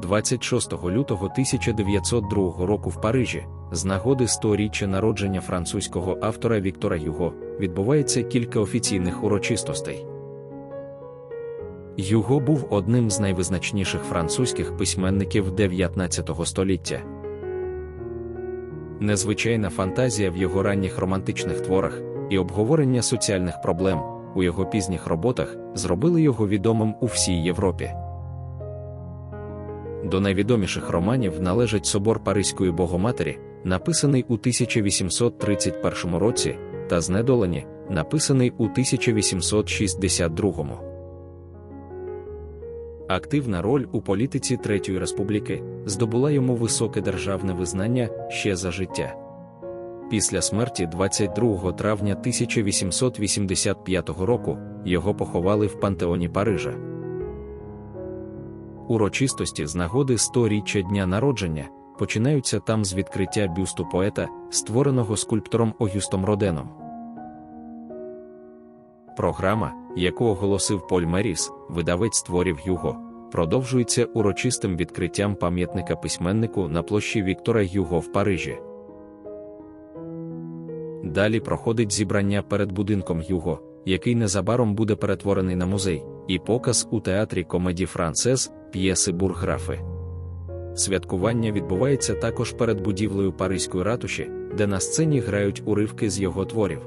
26 лютого 1902 року в Парижі, з нагоди 100-річчя народження французького автора Віктора Юго, відбувається кілька офіційних урочистостей. Юго був одним з найвизначніших французьких письменників 19 століття. Незвичайна фантазія в його ранніх романтичних творах і обговорення соціальних проблем у його пізніх роботах зробили його відомим у всій Європі. До найвідоміших романів належать Собор Паризької Богоматері, написаний у 1831 році, та Знедолені, написаний у 1862. Активна роль у політиці Третьої Республіки здобула йому високе державне визнання ще за життя. Після смерті 22 травня 1885 року його поховали в пантеоні Парижа. Урочистості з нагоди 100-річчя дня народження починаються там з відкриття бюсту поета, створеного скульптором Огюстом Роденом. Програма, яку оголосив Поль Меріс, видавець творів Юго, продовжується урочистим відкриттям пам'ятника письменнику на площі Віктора Юго в Парижі. Далі проходить зібрання перед будинком Юго, який незабаром буде перетворений на музей, і показ у театрі комеді Францез п'єси бурграфи. Святкування відбувається також перед будівлею Паризької ратуші, де на сцені грають уривки з його творів.